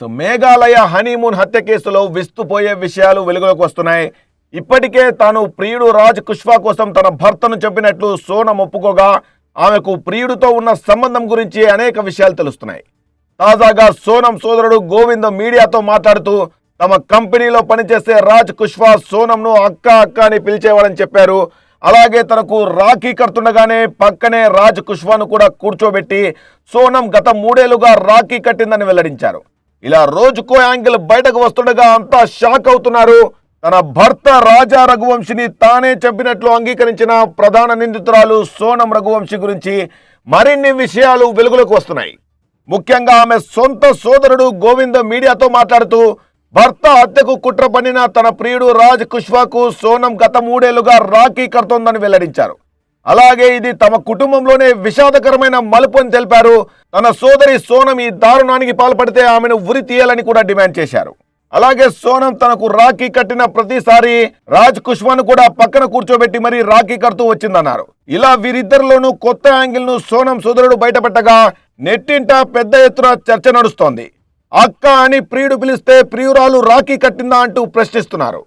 Case. Meghalaya honeymoon హత్య కేసులో విస్తుపోయే విషయాలు వెలుగులోకి వస్తున్నాయి. ఇప్పటికే తాను ప్రియుడు రాజ్ కుష్వా కోసం తన భర్తను చెప్పినట్లు సోనం ఒప్పుకోగా ఆమెకు ప్రియుడితో ఉన్న సంబంధం గురించి అనేక విషయాలు తెలుస్తున్నాయి. తాజాగా సోనం సోదరుడు గోవింద్ మీడియాతో మాట్లాడుతూ తమ కంపెనీలో పనిచేసే రాజ్ కుష్వా సోనంను అక్క అక్క అని పిలిచేవాడని చెప్పారు. అలాగే తనకు రాఖీ కడుతుండగానే పక్కనే రాజ్ కుష్వాను కూడా కూర్చోబెట్టి సోనం గత మూడేళ్ళుగా రాఖీ కట్టిందని వెల్లడించారు. ఇలా రోజుకో యాంగిల్ బయటకు వస్తుండగా అంతా షాక్ అవుతున్నారు. తన భర్త రాజా రఘువంశిని తానే చంపినట్లు అంగీకరించిన ప్రధాన నిందితురాలు సోనం రఘువంశి గురించి మరిన్ని విషయాలు వెలుగులోకి వస్తున్నాయి. ముఖ్యంగా ఆమె సొంత సోదరుడు గోవింద మీడియాతో మాట్లాడుతూ భర్త హత్యకు కుట్ర పన్నిన తన ప్రియుడు రాజ్ కుష్వాకు సోనం గత మూడేళ్ళుగా రాఖీ కడుతోందని వెల్లడించారు. అలాగే ఇది తమ కుటుంబంలోనే విషాదకరమైన మలుపు అని తెలిపారు. తన సోదరి సోనం ఈ దారుణానికి పాల్పడితే ఆమెను ఉరి తీయాలని కూడా డిమాండ్ చేశారు. అలాగే సోనం తనకు రాఖీ కట్టిన ప్రతిసారి రాజ్ కుష్వాను కూడా పక్కన కూర్చోబెట్టి మరీ రాఖీ కడుతూ వచ్చిందన్నారు. ఇలా వీరిద్దరిలోనూ కొత్త యాంగిల్ను సోనం సోదరుడు బయటపెట్టగా నెట్టింట పెద్ద ఎత్తున చర్చ నడుస్తోంది. అక్క అని ప్రియుడు పిలిస్తే ప్రియురాలు రాఖీ కట్టిందా అంటూ ప్రశ్నిస్తున్నారు.